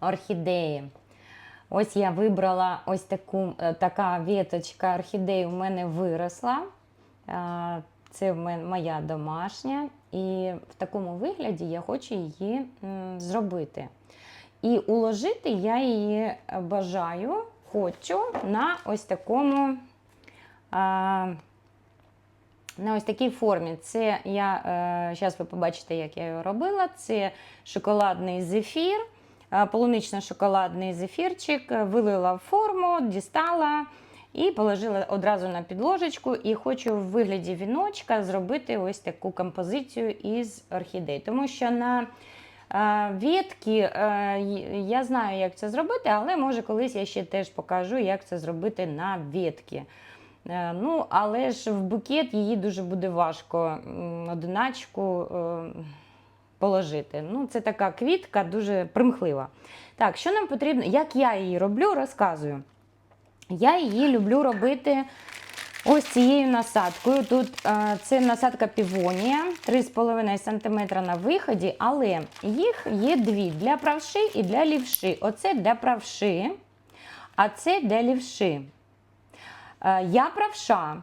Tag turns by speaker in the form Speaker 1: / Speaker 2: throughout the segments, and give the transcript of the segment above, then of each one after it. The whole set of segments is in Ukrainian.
Speaker 1: орхідеї. Ось я вибрала ось таку, е, така віточка орхідеї у мене виросла. Е, Це моя домашня, і в такому вигляді я хочу її зробити. І уложити я її е, бажаю, хочу на ось такому. На ось такій формі. Це я зараз ви побачите, як я його робила. Це шоколадний зефір, полунично-шоколадний зефірчик. е, Вилила в форму, дістала і положила одразу на підложечку. І хочу в вигляді віночка зробити ось таку композицію із орхідей. Тому що на е, Вітки, е, я знаю, як це зробити, але може колись я ще теж покажу, як це зробити на вітки. Е, Ну, але ж в букет її дуже буде важко одиначку е, положити. Ну, це така квітка дуже примхлива. Так, що нам потрібно? Як я її роблю, розказую. Я її люблю робити ось цією насадкою. Тут е, це насадка півонія 3,5 см на виході, але їх є дві для правши і для лівши. Оце для правши, а це для лівши. Е, Я правша,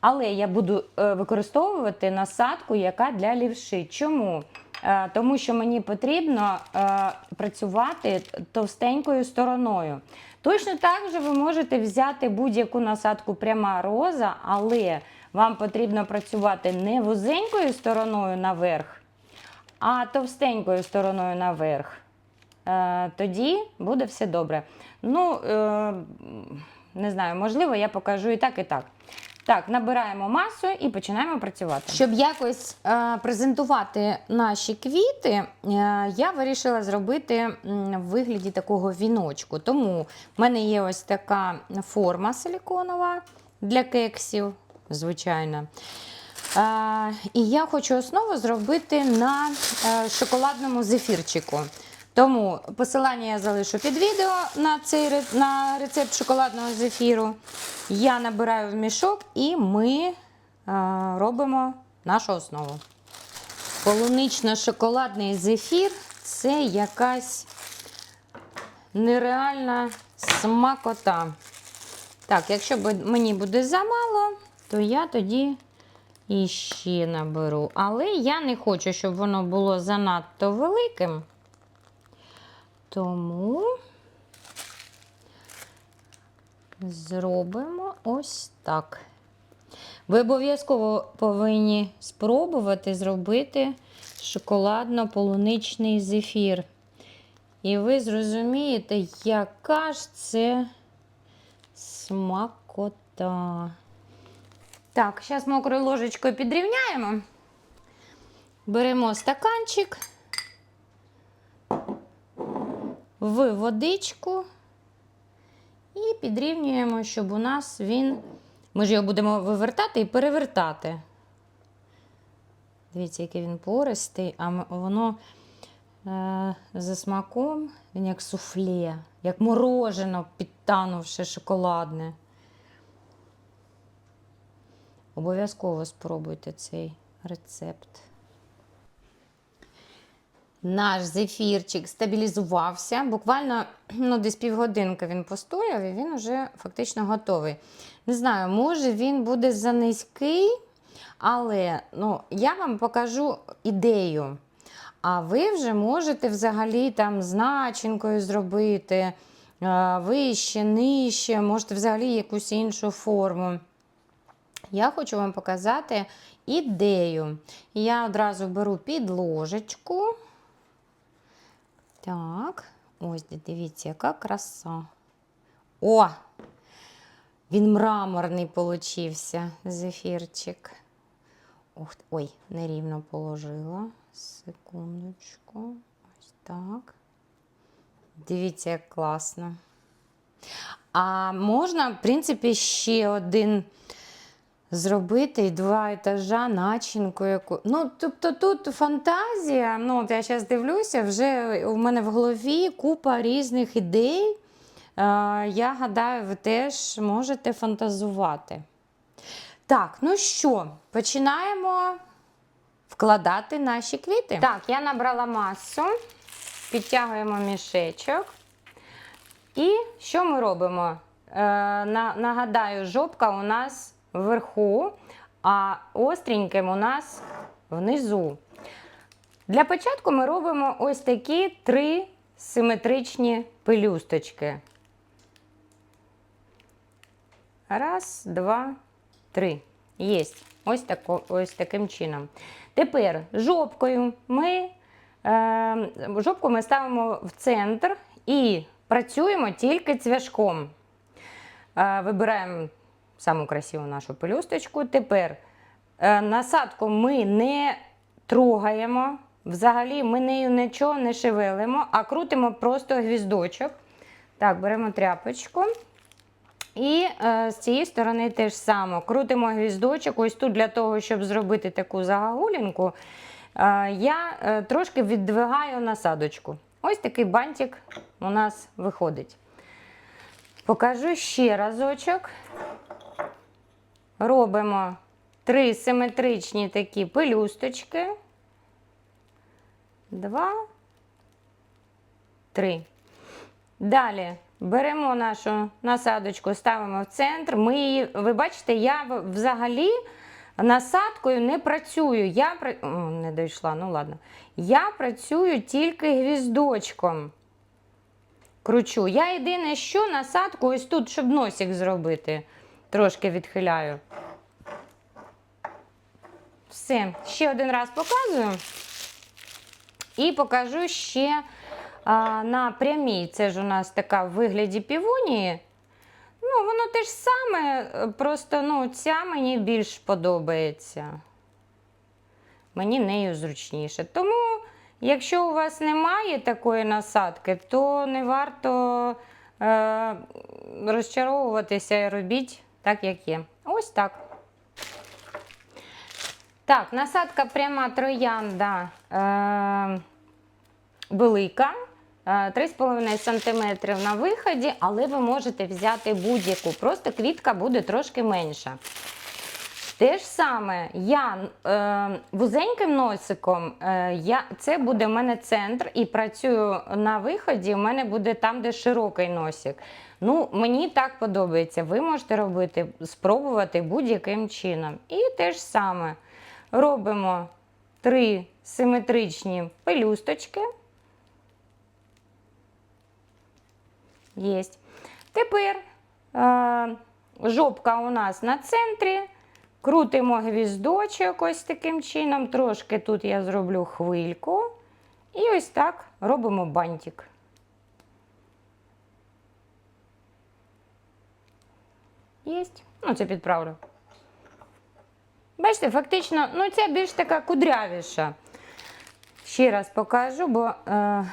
Speaker 1: але я буду е, використовувати насадку, яка для лівши. Чому? Е, Тому що мені потрібно е, працювати товстенькою стороною. Точно так же ви можете взяти будь-яку насадку пряма роза, але вам потрібно працювати не вузенькою стороною наверх, а товстенькою стороною наверх. Е, Тоді буде все добре. Ну, не знаю, можливо, я покажу і так, і так. Так, набираємо масу і починаємо працювати. Щоб якось е, презентувати наші квіти, е, я вирішила зробити в вигляді такого віночку. Тому в мене є ось така форма силіконова для кексів, звичайно. Е, і я хочу основу зробити на е, шоколадному зефірчику. Тому посилання я залишу під відео на цей на рецепт шоколадного зефіру. Я набираю в мішок і ми е, робимо нашу основу. Полунично-шоколадний зефір це якась нереальна смакота. Так, якщо мені буде замало, то я тоді іще наберу. Але я не хочу, щоб воно було занадто великим. Тому зробимо ось так. Ви обов'язково повинні спробувати зробити шоколадно-полуничний зефір. І ви зрозумієте, яка ж це смакота. Так, зараз мокрою ложечкою підрівняємо. Беремо стаканчик в водичку і підрівнюємо, щоб у нас він. Ми ж його будемо вивертати і перевертати. Дивіться, який він пористий, а воно е, за смаком, він як суфле, як морожено, підтанувши шоколадне. Обов'язково спробуйте цей рецепт. Наш зефірчик стабілізувався. Буквально ну, десь півгодинки він постояв і він вже фактично готовий. Не знаю, може він буде занизький, але ну, я вам покажу ідею. А ви вже можете взагалі там з начинкою зробити е, вище, нижче, можете взагалі якусь іншу форму. Я хочу вам показати ідею. Я одразу беру підложечку. Так, ось дивіться, яка краса. О! Він мраморний получився, зефірчик. Ух, ой, нерівно положила. Секундочку. Ось так. Дивіться, як класно. А можна, в принципі, ще один зробити і два етажа, начинку яку. Ну, тобто тут фантазія. Ну, от я зараз дивлюся, вже у мене в голові купа різних ідей. Я гадаю, ви теж можете фантазувати. Так, ну що, починаємо вкладати наші квіти. Так, я набрала масу. підтягуємо мішечок. І що ми робимо? Е, на, нагадаю, жопка у нас вверху, а остреньким у нас внизу. Для початку ми робимо ось такі три симетричні пелюсточки. Раз, два, три. Єсть. Ось, тако, ось таким чином. Тепер жопкою ми, е, жопку ми ставимо в центр і працюємо тільки цвяшком. Е, вибираємо саму красиву нашу пелюсточку. Тепер е, насадку ми не трогаємо. Взагалі ми нею нічого не шевелимо, а крутимо просто гвіздочок. Так, беремо тряпочку. І е, з цієї сторони теж само. Крутимо гвіздочок. Ось тут для того, щоб зробити таку загагулінку, е, я е, трошки віддвигаю насадочку. Ось такий бантик у нас виходить. Покажу ще разочок. Робимо три симетричні такі пелюсточки. Два, три. Далі беремо нашу насадочку, ставимо в центр. Ми її, ви бачите, я взагалі насадкою не працюю. Я О, не дійшла, ну ладно. Я працюю тільки гвіздочком. Кручу. Я єдине, що насадку ось тут, щоб носик зробити. Трошки відхиляю. Все, ще один раз показую. І покажу ще а, на прямій. Це ж у нас така в вигляді півонії. Ну, воно те ж саме, просто ну, ця мені більш подобається. Мені нею зручніше. Тому, якщо у вас немає такої насадки, то не варто е, розчаровуватися і робіть так, як є. Ось так. Так, насадка пряма троянда е, велика. е, 3,5 см на виході, але ви можете взяти будь-яку. Просто квітка буде трошки менша. Те ж саме, я е, вузеньким носиком, е, я, це буде в мене центр, і працюю на виході, у мене буде там, де широкий носик. Ну, мені так подобається. Ви можете робити, спробувати будь-яким чином. І те ж саме робимо три симетричні пелюсточки. Єсть. Тепер е, жопка у нас на центрі. Крутимо гвіздочок ось таким чином. Трошки тут я зроблю хвильку. І ось так робимо бантик. Єсть. Ну, це підправлю. Бачите, фактично, ну ця більш така кудрявіша. Ще раз покажу, бо е,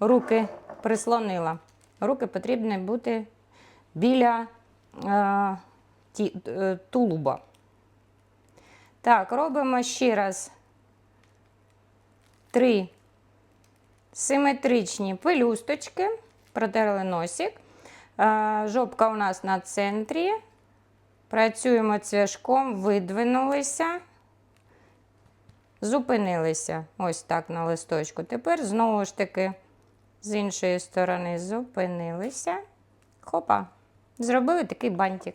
Speaker 1: руки прислонила. Руки потрібні бути біля е, ті, е, тулуба. Так, робимо ще раз три симетричні пелюсточки, протерли носик. Е, жопка у нас на центрі. Працюємо цвяшком, видвинулися, зупинилися. Ось так на листочку. Тепер знову ж таки з іншої сторони зупинилися. Хопа. Зробили такий бантик.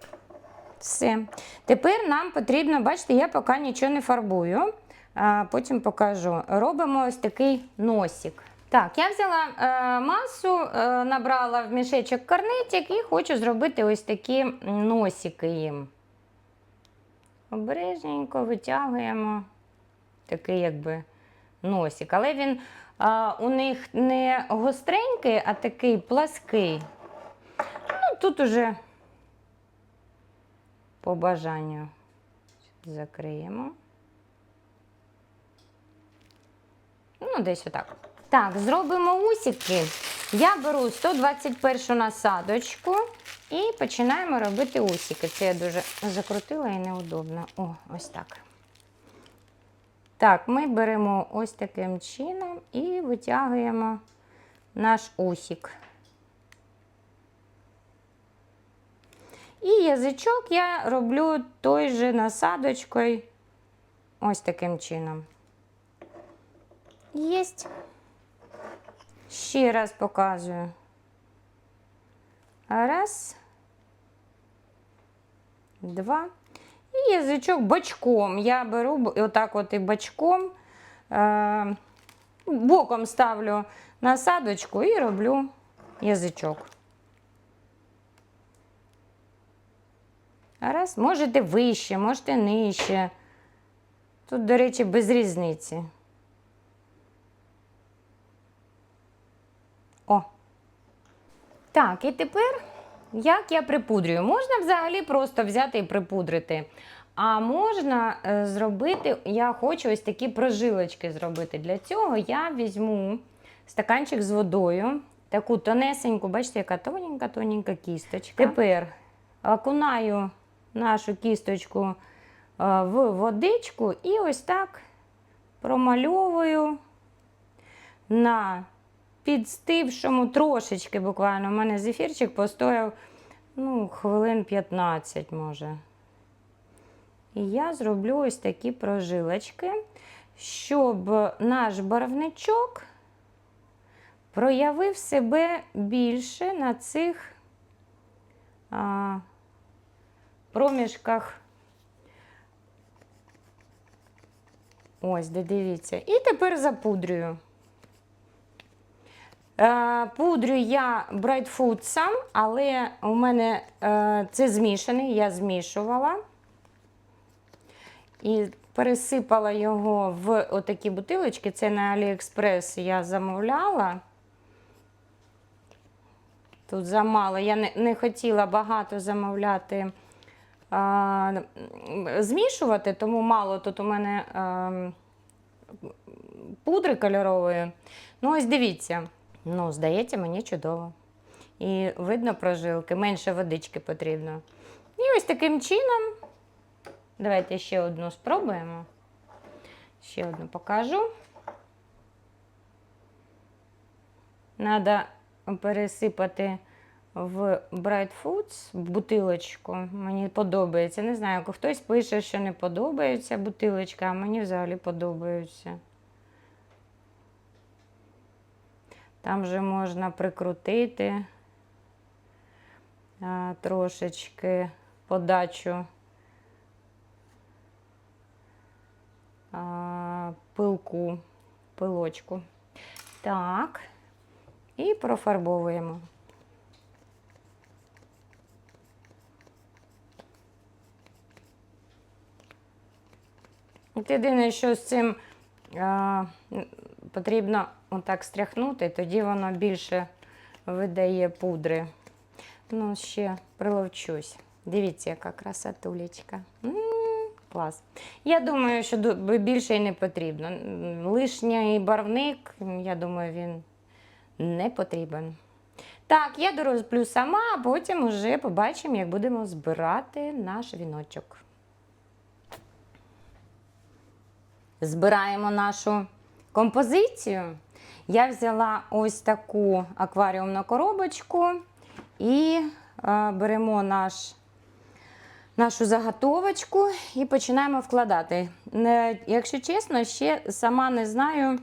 Speaker 1: Все. Тепер нам потрібно, бачите, я поки нічого не фарбую, а потім покажу. Робимо ось такий носик. Так, я взяла е, масу, е, набрала в мішечок карнетик і хочу зробити ось такі носики їм. Обережненько витягуємо такий якби носик. Але він е, у них не гостренький, а такий плаский. Ну, тут уже по бажанню закриємо. Ну, десь отак. Так, зробимо усики. Я беру 121 насадочку і починаємо робити усики. Це я дуже закрутила і неудобно. О, ось так. Так, ми беремо ось таким чином і витягуємо наш усик. І язичок я роблю той же насадочкою ось таким чином. Єсть. Ще раз показую. Раз. Два. І язичок бочком. Я беру отак от і бочком. Е, боком ставлю насадочку і роблю язичок. Раз, можете вище, можете нижче. Тут, до речі, без різниці. Так, і тепер як я припудрюю? Можна взагалі просто взяти і припудрити. А можна е, зробити, я хочу ось такі прожилочки зробити. Для цього я візьму стаканчик з водою, таку тонесеньку, бачите, яка тоненька-тоненька кісточка. Тепер окунаю нашу кісточку е, в водичку і ось так промальовую на підстившому трошечки буквально. У мене зефірчик постояв ну, хвилин 15 може. І я зроблю ось такі прожилочки, щоб наш барвничок проявив себе більше на цих а, проміжках. Ось, де дивіться. І тепер запудрюю. Е, Пудрю я брайтфуд сам, але у мене е, це змішаний, я змішувала і пересипала його в отакі бутилочки. Це на Аліекспрес я замовляла. Тут замало. Я не, не хотіла багато замовляти, а, змішувати, тому мало тут у мене а, пудри кольорової. Ну, ось дивіться. Ну, здається, мені чудово. І видно прожилки, менше водички потрібно. І ось таким чином. Давайте ще одну спробуємо. Ще одну покажу. Надо пересипати в Bright Foods бутилочку. Мені подобається. Не знаю, хтось пише, що не подобається бутилочка, а мені взагалі подобаються. Там вже можна прикрутити трошечки подачу пилку, пилочку. Так, і профарбовуємо. От Єдине, що з цим потрібно отак стряхнути, тоді воно більше видає пудри. Ну, ще приловчусь. Дивіться, яка красотулечка. М, Клас. Я думаю, що більше і не потрібно. Лишній барвник, я думаю, він не потрібен. Так, я дороблю сама, а потім вже побачимо, як будемо збирати наш віночок. Збираємо нашу композицію. Я взяла ось таку акваріумну коробочку і е, беремо наш, нашу заготовочку і починаємо вкладати. Якщо чесно, ще сама не знаю,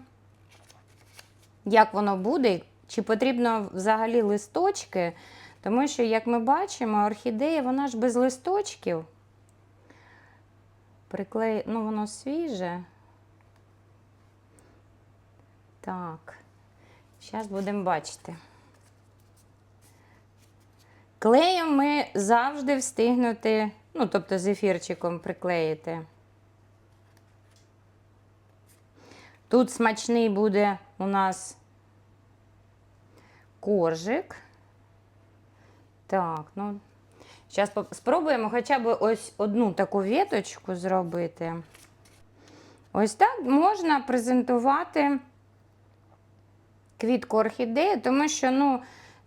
Speaker 1: як воно буде, чи потрібно взагалі листочки, тому що, як ми бачимо, орхідея вона ж без листочків. Приклеї... Ну, воно свіже. Так, зараз будемо бачити. Клеєм ми завжди встигнути, ну, тобто зефірчиком приклеїти. Тут смачний буде у нас коржик. Так, ну, зараз спробуємо хоча б ось одну таку віточку зробити. Ось так можна презентувати квітку орхідеї, тому що ну,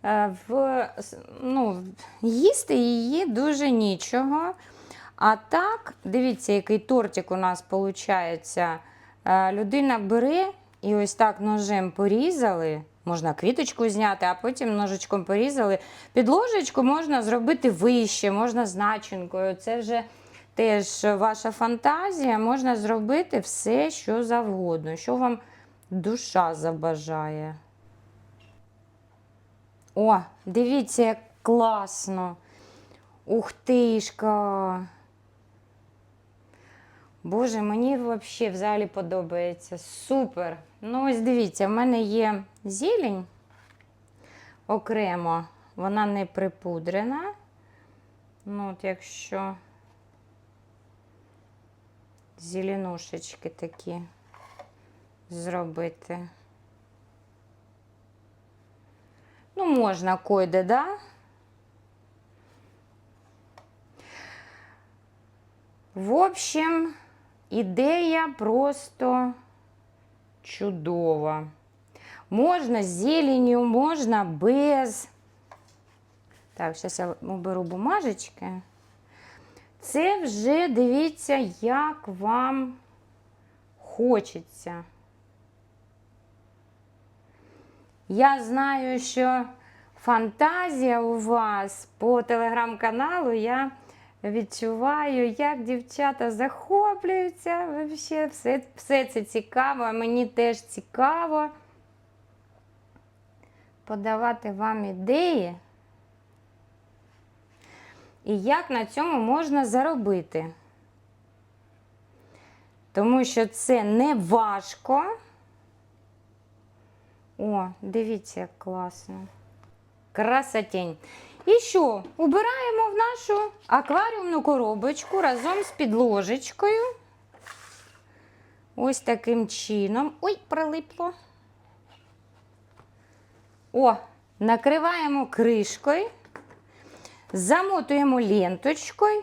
Speaker 1: е, в, ну, їсти її дуже нічого. А так, дивіться, який тортик у нас виходить. Людина бере і ось так ножем порізали. Можна квіточку зняти, а потім ножичком порізали. Під ложечку можна зробити вище, можна з начинкою. Це вже теж ваша фантазія. Можна зробити все, що завгодно, що вам душа забажає. О, дивіться, як класно. Ух тишка. Боже, мені взагалі взагалі подобається. Супер. Ну, ось дивіться, в мене є зелень окремо. Вона не припудрена. Ну, от якщо зеленушечки такі зробити. Ну, можна койде, да? В общем, ідея просто чудова. Можна з зеленью, можна без. Так, зараз я оберу бумажечки. Це вже дивіться, як вам хочеться. Я знаю, що фантазія у вас по телеграм-каналу. Я відчуваю, як дівчата захоплюються. Вообще, все, все це цікаво, а мені теж цікаво подавати вам ідеї. І як на цьому можна заробити. Тому що це не важко. О, дивіться, як класно. Красотень. І що? Убираємо в нашу акваріумну коробочку разом з підложечкою. Ось таким чином. Ой, прилипло. О, накриваємо кришкою, замотуємо ленточкою.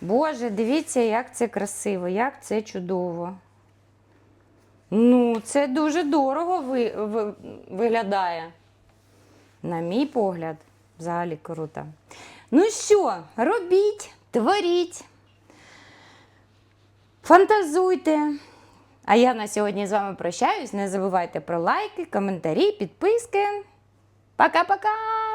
Speaker 1: Боже, дивіться, як це красиво, як це чудово. Це дуже дорого ви, ви, виглядає. На мій погляд, взагалі круто. Ну що, робіть, творіть, фантазуйте. А я на сьогодні з вами прощаюсь. Не забувайте про лайки, коментарі, підписки. Пока-пока!